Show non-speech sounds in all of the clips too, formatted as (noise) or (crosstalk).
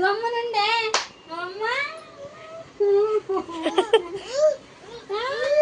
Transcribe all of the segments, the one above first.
గమ్మునుండే. అమ్మ. (laughs)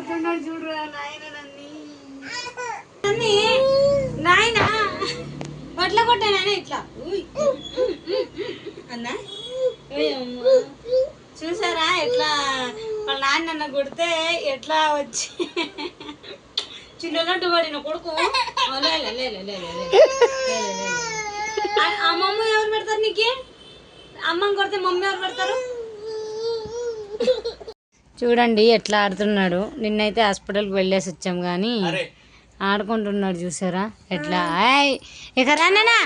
కొడుతున్నాడు చూడురా నాయన నన్ను నాయన కొట్టా నాయన ఇట్లా అన్నా చూసారా ఎట్లా వాళ్ళ నాన్న నన్ను కొడితే ఎట్లా వచ్చి చిన్నట్టు పడిన కొడుకు అమ్మమ్మ మమ్మ ఎవరు పెడతారు నీకు అమ్మని కొడితే మమ్మీ ఎవరు పెడతారు చూడండి ఎట్లా ఆడుతున్నాడు. నిన్నైతే హాస్పిటల్కి వెళ్ళేసి వచ్చాం కానీ ఆడుకుంటున్నాడు చూసారా? ఎట్లా? ఇక రానేనా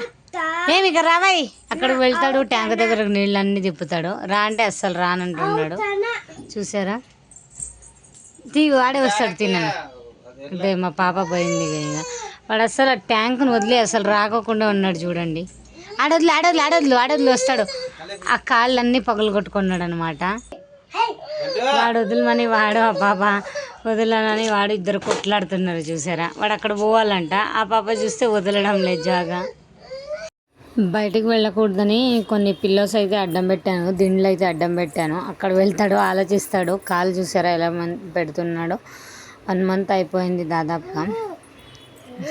ఏమి ఇక రావాయి అక్కడికి వెళ్తాడు ట్యాంక్ దగ్గర నీళ్ళు అన్ని తిప్పుతాడు. రా అంటే అస్సలు రానంటున్నాడు. చూసారా? తీగు ఆడే వస్తాడు తినను. అంటే మా పాప పోయింది ఇక వాడు అస్సలు ఆ ట్యాంక్ను వదిలే అసలు రాకోకుండా ఉన్నాడు చూడండి. ఆడొద్దులు ఆడొద్దులు ఆడొద్దులు ఆడొద్దులు వస్తాడు. ఆ కాళ్ళన్నీ పగలు కొట్టుకున్నాడు అనమాట వాడు వదలమని వాడు ఆ పాప వదలనని వాడు ఇద్దరు కొట్లాడుతున్నారు చూసారా? వాడు అక్కడ పోవాలంట ఆ పాప చూస్తే వదలడం లేదు జాగా. బయటికి వెళ్ళకూడదని కొన్ని పిల్లోస్ అయితే అడ్డం పెట్టాను దిండ్లు అయితే అడ్డం పెట్టాను. అక్కడ వెళ్తాడు ఆలోచిస్తాడు కాలు చూసారా ఎలా మన్ పెడుతున్నాడో. వన్ మంత్ అయిపోయింది దాదాపుగా.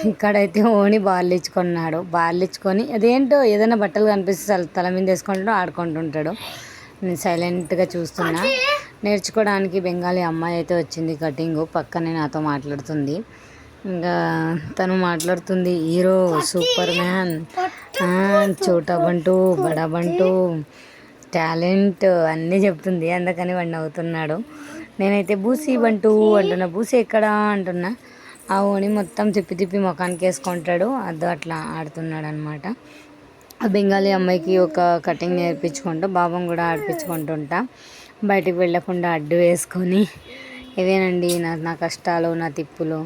ఇక్కడైతే ఓని బాల్ ఇచ్చుకున్నాడు బాల్ ఇచ్చుకొని అదేంటో ఏదైనా బట్టలు కనిపిస్తే తల- తల మీద వేసుకుంటాడు ఆడుకుంటుంటాడు. నేను సైలెంట్గా చూస్తున్నా. నేర్చుకోవడానికి బెంగాలీ అమ్మాయి అయితే వచ్చింది కటింగ్. పక్కనే నాతో మాట్లాడుతుంది. ఇంకా తను మాట్లాడుతుంది హీరో సూపర్ మ్యాన్ చోటా బంటు బడా బంటు టాలెంట్ అన్నీ చెప్తుంది. అందుకని వాడు నవ్వుతున్నాడు. నేనైతే బూసీ బంటు అంటున్నా. బూసీ ఎక్కడా? అంటున్నా. ఆ ఓని మొత్తం తిప్పి తిప్పి ముఖానికి వేసుకుంటాడు. అది అట్లా ఆడుతున్నాడు అనమాట బెంగాలీ అమ్మాయికి ఒక కటింగ్ నేర్పించుకుంటూ బాబం కూడా ఆడిపించుకుంటుంటా. బయటికి వెళ్ళకుండా అడ్డు వేసుకొని. ఇవేనండి నా నా కష్టాలు నా తిప్పులు.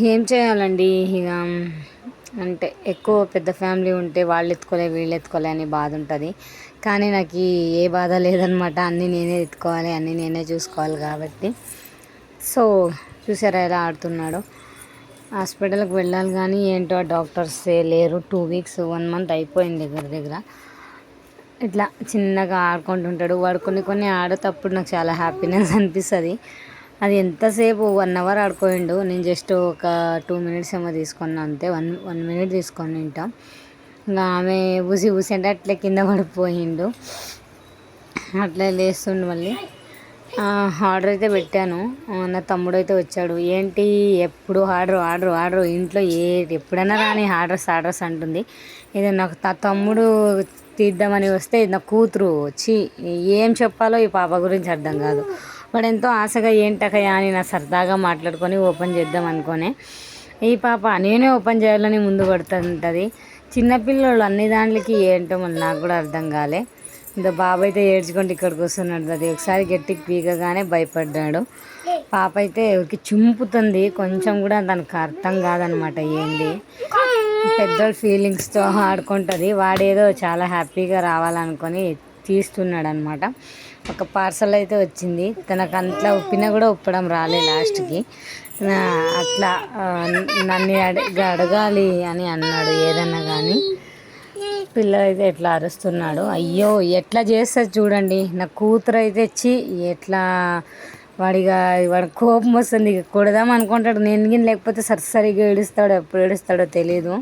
ఏం చేయాలండి ఇక? అంటే ఎక్కువ పెద్ద ఫ్యామిలీ ఉంటే వాళ్ళు ఎత్తుకోలే వీళ్ళు ఎత్తుకోలే అని బాధ ఉంటుంది. కానీ నాకు ఏ బాధ లేదనమాట. అన్నీ నేనే ఎత్తుకోవాలి అన్నీ నేనే చూసుకోవాలి కాబట్టి. సో చూసారా ఎలా ఆడుతున్నాడో? హాస్పిటల్కి వెళ్ళాలి కానీ ఏంటో డాక్టర్స్ లేరు. టూ వీక్స్ వన్ మంత్ అయిపోయింది దగ్గర దగ్గర. ఇట్లా చిన్నగా ఆడుకుంటుంటాడు. వాడు కొన్ని కొన్ని ఆడేటప్పుడు నాకు చాలా హ్యాపీనెస్ అనిపిస్తుంది. అది ఎంతసేపు వన్ అవర్ ఆడుకోండు నేను జస్ట్ ఒక టూ మినిట్స్ ఏమో తీసుకున్నా అంతే. వన్ వన్ మినిట్ తీసుకొని తింటాం. ఇంకా ఆమె ఊసి ఊసి అంటే అట్లే కింద పడిపోయిండు. అట్లా లేస్తుండు మళ్ళీ. ఆర్డర్ అయితే పెట్టాను. నా తమ్ముడు అయితే వచ్చాడు. ఏంటి? ఎప్పుడు ఆర్డర్ ఆర్డర్ ఆర్డర్ ఇంట్లో ఏ ఎప్పుడైనా రాని ఆర్డర్స్ ఆర్డర్స్ అంటుంది. ఇది నాకు నా తమ్ముడు తీద్దామని వస్తే ఇది నా కూతురు వచ్చి ఏం చెప్పాలో ఈ పాప గురించి అర్థం కాదు. వాడు ఎంతో ఆశగా ఏంటకయా అని నా సరదాగా మాట్లాడుకొని ఓపెన్ చేద్దాం అనుకోనే. ఈ పాప నేనే ఓపెన్ చేయాలని ముందు పడుతుంటుంది. చిన్నపిల్లలు అన్ని దాంట్లకి ఏంటో మళ్ళీ నాకు కూడా అర్థం కాలే. ఇంకా బాబు అయితే ఏడ్చుకుంటూ ఇక్కడికి వస్తున్నాడు అది ఒకసారి గట్టికి పీకగానే భయపడ్డాడు. పాప అయితే ఊరికి చింపుతుంది. కొంచెం కూడా దానికి అర్థం కాదనమాట ఏంది. పెద్దోళ్ళ ఫీలింగ్స్తో ఆడుకుంటుంది. వాడేదో చాలా హ్యాపీగా రావాలనుకొని తీస్తున్నాడు అనమాట ఒక పార్సల్ అయితే వచ్చింది. తనకు అంతలా ఉప్పినా కూడా ఉప్పడం రాలే లాస్ట్కి. అట్లా నన్ను అడగ అడగాలి అని అన్నాడు ఏదన్నా కానీ. పిల్ల అయితే ఎట్లా అరుస్తున్నాడు? అయ్యో ఎట్లా చేస్తుంది చూడండి. నా కూతురు అయితే వచ్చి ఎట్లా వాడిగా వాడి కోపం వస్తుంది. కొడదాం అనుకుంటాడు. నేను గిన్ లేకపోతే సరిసరిగా ఏడుస్తాడో ఎప్పుడు ఏడుస్తాడో తెలియదు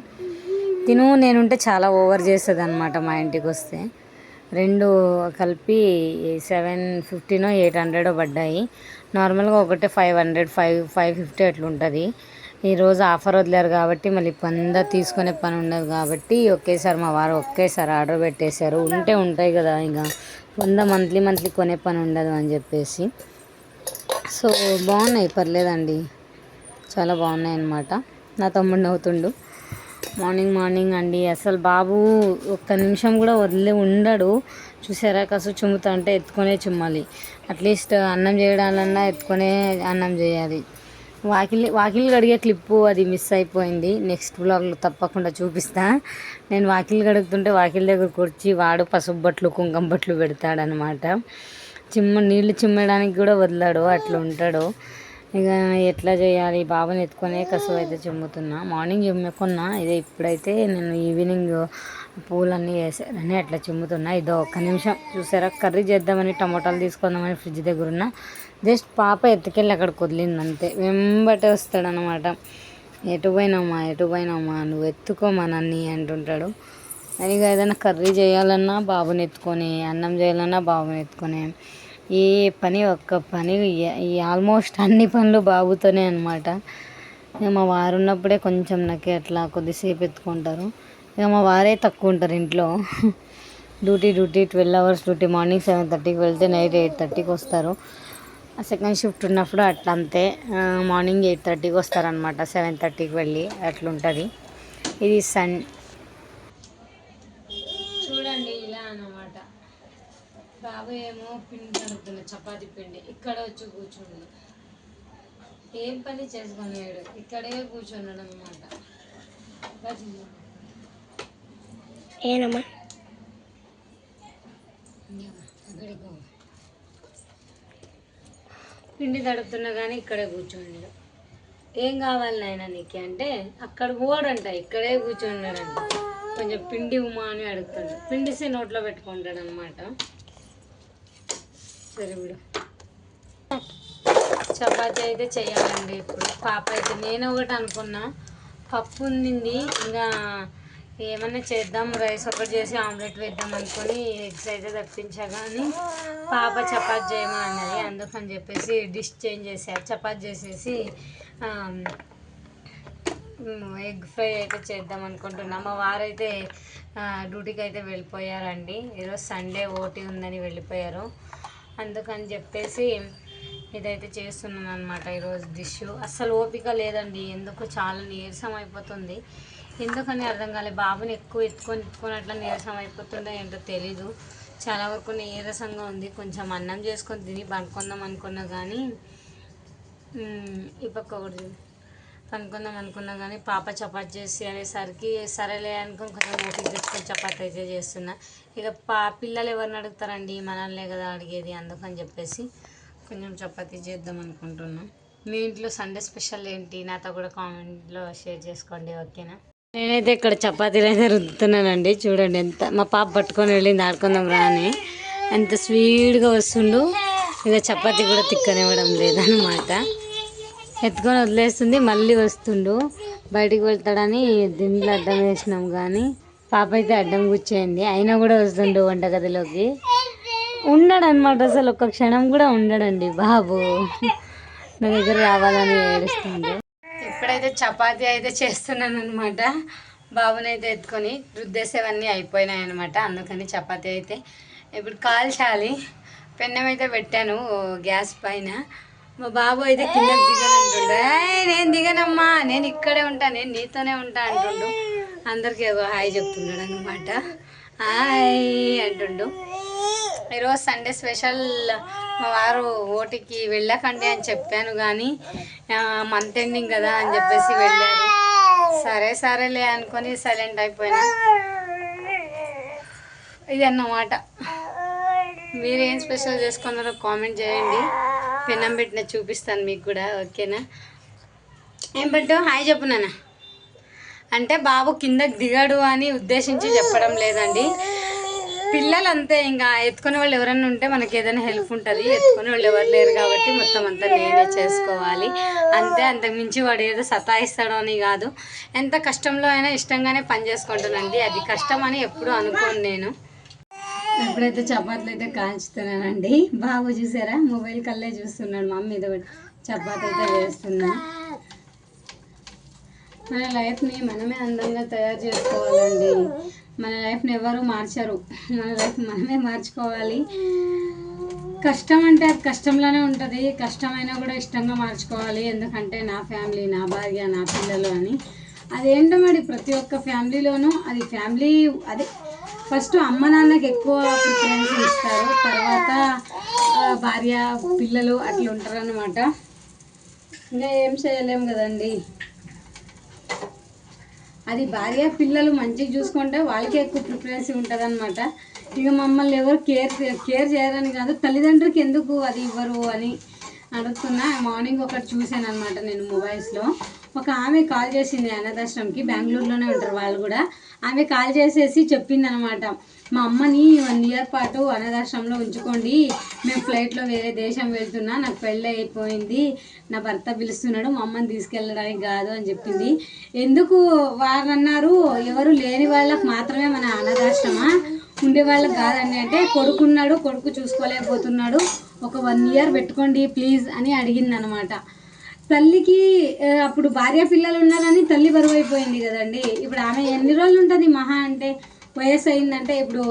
తిను నేనుంటే చాలా ఓవర్ చేస్తుంది అనమాట మా ఇంటికి వస్తే రెండు కలిపి సెవెన్ ఫిఫ్టీనో ఎయిట్ హండ్రెడో పడ్డాయి. నార్మల్గా ఒకటే five hundred five five fifty అట్లా ఉంటుంది ఈరోజు ఆఫర్ వదిలేరు కాబట్టి మళ్ళీ పంద తీసుకునే పని ఉండదు కాబట్టి ఒకేసారి మా వారు ఒకేసారి ఆర్డర్ పెట్టేశారు. ఉంటే ఉంటాయి కదా ఇక. వంద మంత్లీ మంత్లీ కొనే పని ఉండదు అని చెప్పేసి. సో బాగున్నాయి పర్లేదండి. చాలా బాగున్నాయి అన్నమాట. నా తమ్ముడు నవ్వుతుండు. మార్నింగ్ మార్నింగ్ అండి. అసలు బాబు ఒక్క నిమిషం కూడా వదిలే ఉండడు. చూసారా కసు చుమ్ముతా అంటే ఎత్తుకొనే చుమ్మాలి. అట్లీస్ట్ అన్నం చేయడాలన్నా ఎత్తుకొనే అన్నం చేయాలి. వాకిలి వాకిలి కడిగే క్లిప్పు అది మిస్ అయిపోయింది. నెక్స్ట్ బ్లాగ్లో తప్పకుండా చూపిస్తా. నేను వాకిలి కడుగుతుంటే వాకిలి దగ్గరకు వచ్చి వాడు పసుపు బట్లు కుంకుమ బట్లు పెడతాడనమాట. చిమ్మ నీళ్ళు చిమ్మడానికి కూడా వదలాడు అట్లా ఉంటాడు. ఇక ఎట్లా చేయాలి? బాబుని ఎత్తుకునే కసువు అయితే చిమ్ముతున్నా. మార్నింగ్ చిమ్ముకున్నా ఇదే ఇప్పుడైతే నేను ఈవినింగ్ పూలన్నీ వేసారని అట్లా చిమ్ముతున్నా. ఇదో ఒక్క నిమిషం చూసారా? కర్రీ చేద్దామని టమోటాలు తీసుకుందామని ఫ్రిడ్జ్ దగ్గర ఉన్న జస్ట్ పాప ఎత్తుకెళ్ళి అక్కడికి వదిలింది అంతే వెంబటే వస్తాడనమాట. ఎటు పోయినామా? ఎటు పోయినామా? నువ్వు ఎత్తుకోమా నన్ను అంటుంటాడు. ఇక ఏదైనా కర్రీ చేయాలన్నా బాబుని ఎత్తుకొని అన్నం చేయాలన్నా బాబుని ఎత్తుకొని. ఏ పని ఒక్క పని ఈ ఆల్మోస్ట్ అన్ని పనులు బాబుతోనే అనమాట. మా వారు ఉన్నప్పుడే కొంచెం నాకు అట్లా కొద్దిసేపు ఎత్తుకుంటారు. ఇక మా వారే తక్కువ ఉంటారు ఇంట్లో. Duty duty twelve hours duty. Morning seven థర్టీకి వెళ్తే నైట్ ఎయిట్ థర్టీకి వస్తారు. ఆ సెకండ్ షిఫ్ట్ ఉన్నప్పుడు అట్లా అంతే. మార్నింగ్ ఎయిట్ థర్టీకి వస్తారనమాట సెవెన్ థర్టీకి వెళ్ళి అట్లుంటుంది. ఇది సన్ చూడండి ఇలా అనమాట బాబు ఏమో పిండి కడుగుతున్నా చపాతి పిండి. ఇక్కడ వచ్చి కూర్చుండు. ఏం పని చేసుకునేడు ఇక్కడే కూర్చున్నాడు అనమాట ఏనమ్మా? పిండి తడుపుతున్నా కానీ ఇక్కడే కూర్చోండి. ఏం కావాలి నాయన నీకు అంటే అక్కడ పోడంట ఇక్కడే కూర్చున్నాడంట. కొంచెం పిండి ఉమా అని అడుగుతాడు. పిండిసి నోట్లో పెట్టుకుంటాడు అనమాట సరే విడు. అయితే చేయాలండి ఇప్పుడు. పాప అయితే నేను ఒకటి అనుకున్నా. పప్పు ఉండింది ఇంకా ఏమన్నా చేద్దాం రైస్ ఒకటి చేసి ఆమ్లెట్ వేద్దాం అనుకొని ఎగ్స్ అయితే తప్పించా కానీ పాప చపాతి చేయమని అన్నది అందుకని చెప్పేసి డిష్ చేంజ్ చేశారు. చపాతి చేసేసి ఎగ్ ఫ్రై అయితే చేద్దాం అనుకుంటున్నాం. మా వారైతే డ్యూటీకి అయితే వెళ్ళిపోయారండి. ఈరోజు సండే ఓటీ ఉందని వెళ్ళిపోయారు. అందుకని చెప్పేసి ఇదైతే చేస్తున్నాను అనమాట ఈరోజు డిష్. అస్సలు ఓపిక లేదండి. ఎందుకు? చాలా నీరసం అయిపోతుంది. ఎందుకని అర్థం కాలే? బాబుని ఎక్కువ ఎత్తుకొని ఎత్తుకొని అట్లా నీరసం అయిపోతుందో ఏంటో తెలీదు. చాలా వరకు నీరసంగా ఉంది. కొంచెం అన్నం చేసుకొని తిని పనుకుందాం అనుకున్నా కానీ మ్మ్, ఈ పక్క ఒకటి అనుకున్నా కానీ పాప చపాతి చేసి అనేసరికి సరేలే అనుకుని కొంచెం ఓపిక తెచ్చుకొని చపాతి అయితే చేస్తున్నా. ఇక పా పిల్లలు ఎవరిని అడుగుతారండి? మనల్నే కదా అడిగేది అందుకని చెప్పేసి కొంచెం చపాతీ చేద్దాం అనుకుంటున్నాం. మీ ఇంట్లో సండే స్పెషల్ ఏంటి? నాతో కూడా కామెంట్లో షేర్ చేసుకోండి ఓకేనా? నేనైతే ఇక్కడ చపాతీలు అయితే రుద్దుతున్నానండి. చూడండి ఎంత మా పాప పట్టుకొని వెళ్ళింది ఆడుకుందాం రా అని. ఎంత స్వీట్గా వస్తుండు. ఇక చపాతీ కూడా తిక్కనివ్వడం లేదనమాట ఎత్తుకొని వదిలేస్తుంది మళ్ళీ వస్తుండు. బయటికి వెళ్తాడని దీంట్లో అడ్డం వేసినాం కానీ పాప అయితే అడ్డం కూర్చోయింది అయినా కూడా వస్తుండు వంటగదిలోకి. ఉండడు అసలు ఒక్క క్షణం కూడా ఉండడండి బాబు. నా దగ్గర రావాలని ఏడుస్తుండే. ఇప్పుడైతే చపాతి అయితే చేస్తున్నాను అనమాట బాబునైతే ఎత్తుకొని రుద్దేసేవన్నీ అయిపోయినాయి అనమాట అందుకని చపాతి అయితే ఇప్పుడు కాల్చాలి. పెన్నం అయితే పెట్టాను గ్యాస్ పైన. మా బాబు అయితే కింద దిగనంటుండే. నేను దిగనమ్మా. నేను ఇక్కడే ఉంటా. నేను నీతోనే ఉంటా అంటుండు. అందరికీ ఏదో హాయ్ చెప్తున్నాడు అనమాట హాయ్ అంటుండు. ఈరోజు సండే స్పెషల్ మా వారు ఓటికి వెళ్ళకండి అని చెప్పాను కానీ మంత్ ఎండింగ్ కదా అని చెప్పేసి వెళ్ళారు. సరే సరేలే అనుకొని సైలెంట్ అయిపోయినా. ఇది అన్నమాట మీరు ఏం స్పెషల్ చేసుకున్నారో కామెంట్ చేయండి. పెన్నం పెట్టిన చూపిస్తాను మీకు కూడా ఓకేనా? ఏం పెట్టు? హాయ్ చెప్పు నాన్న. అంటే బాబు కిందకి దిగాడు అని ఉద్దేశించి చెప్పడం లేదండి. పిల్లలు అంతే ఇంకా ఎత్తుకునే వాళ్ళు ఎవరైనా ఉంటే మనకి ఏదైనా హెల్ప్ ఉంటుంది. ఎత్తుకునే వాళ్ళు ఎవరు లేరు కాబట్టి మొత్తం అంతా నేనే చేసుకోవాలి. అంతే అంతకు మించి వాడు ఏదో సతాయిస్తాడో అని కాదు. ఎంత కష్టంలో అయినా ఇష్టంగానే పని చేసుకుంటానండి. అది కష్టం అని ఎప్పుడు అనుకోను నేను. ఎప్పుడైతే చపాతీలు అయితే కాల్చుతున్నానండి. బాబు చూసారా? మొబైల్ కల్లే చూస్తున్నాడు. మమ్మీ మీద చపాతీ అయితే వేస్తున్నా మన లైఫ్ని మనమే అందంగా తయారు చేసుకోవాలండి. మన లైఫ్ని ఎవరు మార్చరు. మన లైఫ్ మనమే మార్చుకోవాలి. కష్టం అంటే అది కష్టంలోనే ఉంటుంది. కష్టమైనా కూడా ఇష్టంగా మార్చుకోవాలి. ఎందుకంటే నా ఫ్యామిలీ నా భార్య నా పిల్లలు అని. అదేంటో మరి ప్రతి ఒక్క ఫ్యామిలీలోనూ అది ఫ్యామిలీ అదే ఫస్ట్ అమ్మ నాన్నకి ఎక్కువ ప్రిఫరెన్స్ ఇస్తారు. తర్వాత భార్య పిల్లలు అట్లా ఉంటారు అనమాట ఇంకా ఏం చేయలేము కదండి. అది భార్య పిల్లలు మంచిగా చూసుకుంటే వాళ్ళకే ఎక్కువ ప్రిఫరెన్స్ ఉంటుంది అనమాట ఇక మమ్మల్ని ఎవరు కేర్ కేర్ చేయరని కాదు తల్లిదండ్రులకి ఎందుకు అది ఇవ్వరు అని అడుగుతున్నా మార్నింగ్ ఒకటి చూశాను అనమాట నేను మొబైల్స్లో ఒక ఆమె కాల్ చేసింది అనాథాశ్రమ్కి. బెంగళూరులోనే ఉంటారు వాళ్ళు కూడా. ఆమె కాల్ చేసేసి చెప్పింది అనమాట మా అమ్మని వన్ ఇయర్ పాటు అనాథాశ్రమంలో ఉంచుకోండి. మేము ఫ్లైట్లో వేరే దేశం వెళ్తున్నా. నాకు పెళ్ళి అయిపోయింది. నా భర్త పిలుస్తున్నాడు. మా అమ్మని తీసుకెళ్ళడానికి కాదు అని చెప్పింది. ఎందుకు వారు అన్నారు? ఎవరు లేని వాళ్ళకి మాత్రమే మన అనాథాశ్రమ? ఉండే వాళ్ళకి కాదండి. అంటే కొడుకున్నాడు కొడుకు చూసుకోలేకపోతున్నాడు. ఒక వన్ ఇయర్ పెట్టుకోండి ప్లీజ్ అని అడిగింది అనమాట తల్లికి అప్పుడు భార్య పిల్లలు ఉన్నారని తల్లి బరువు అయిపోయింది కదండి. ఇప్పుడు ఆమె ఎన్ని రోజులు ఉంటుంది మహా అంటే వయసు అయిందంటే ఇప్పుడు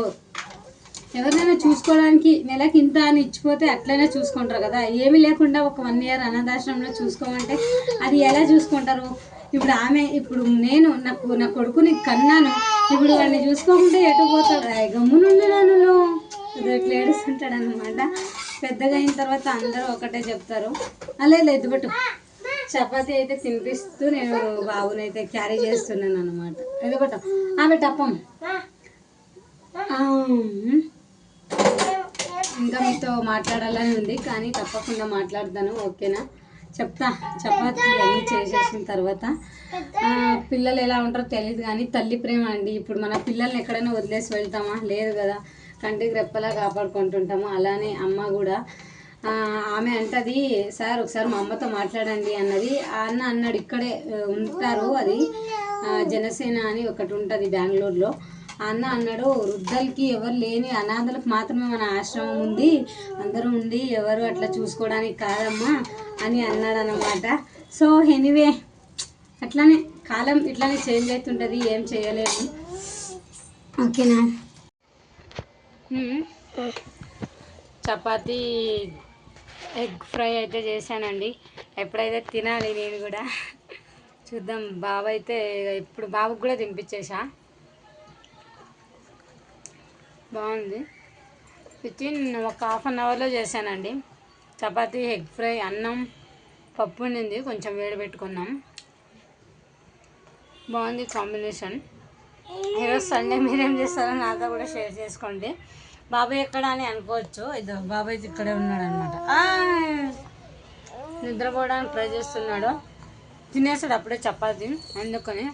ఎవరినైనా చూసుకోవడానికి నెలకి ఇంత అని ఇచ్చిపోతే అట్లనే చూసుకుంటారు కదా. ఏమీ లేకుండా ఒక వన్ ఇయర్ అనాథాశ్రమంలో చూసుకోమంటే అది ఎలా చూసుకుంటారు? ఇప్పుడు ఆమె ఇప్పుడు నేను నాకు నా కొడుకుని కన్నాను. ఇప్పుడు వాడిని చూసుకోకుంటే ఎటు పోతాడు? "ఆయ్, గమ్మునుండు నాన్నలో ఇది ఇట్లా ఏడుస్తుంటాడు అనమాట పెద్దగా అయిన తర్వాత అందరూ ఒకటే చెప్తారు. అలా లేదు బట్టు చపాతి అయితే తినిపిస్తూ నేను బాబునైతే క్యారీ చేస్తున్నాను అనమాట ఎదుగొట్ట ఆమె టప్పం. ఇంకా మీతో మాట్లాడాలని ఉంది కానీ తప్పకుండా మాట్లాడతాను ఓకేనా? చెప్తా. చపాతి అన్నీ చేసేసిన తర్వాత పిల్లలు ఎలా ఉంటారో తెలియదు కానీ తల్లి ప్రేమ అండి. ఇప్పుడు మన పిల్లల్ని ఎక్కడైనా వదిలేసి వెళ్తామా? లేదు కదా. కంటికి రెప్పలా కాపాడుకుంటుంటాము. అలానే అమ్మ కూడా ఆమె అంటది సార్ ఒకసారి మా అమ్మతో మాట్లాడండి అన్నది. ఆ అన్న అన్నాడు ఇక్కడే ఉంటారు అది జనసేన అని ఒకటి ఉంటుంది బెంగళూరులో. ఆ అన్న అన్నాడు వృద్ధులకి ఎవరు లేని అనాథలకు మాత్రమే మన ఆశ్రమం ఉంది. అందరూ ఉండి ఎవరు అట్లా చూసుకోవడానికి కాదమ్మా అని అన్నాడు అనమాట సో ఎనీవే అట్లానే కాలం ఇట్లానే చేంజ్ అవుతుంటుంది ఏం చేయలేము. ఓకేనా? చపాతీ ఎగ్ ఫ్రై అయితే చేశానండి. ఎప్పుడైతే తినాలి నేను కూడా. చూద్దాం బాబు అయితే ఇప్పుడు బాబుకి కూడా తినిపించేసా. బాగుంది. విత్ ఒక హాఫ్ అన్ అవర్లో చేశానండి. చపాతీ ఎగ్ ఫ్రై అన్నం పప్పు ఉండింది. కొంచెం వేడి పెట్టుకున్నాం. బాగుంది కాంబినేషన్. ఈరోజు సండే మీరేం చేస్తారో నాతో కూడా షేర్ చేసుకోండి. బాబాయ్ ఎక్కడ అని అనుకోవచ్చు. ఇది బాబాయ్ ఇక్కడే ఉన్నాడు అనమాట నిద్రపోవడానికి ట్రై చేస్తున్నాడు. తినేసాడు అప్పుడే చపాతి అందుకని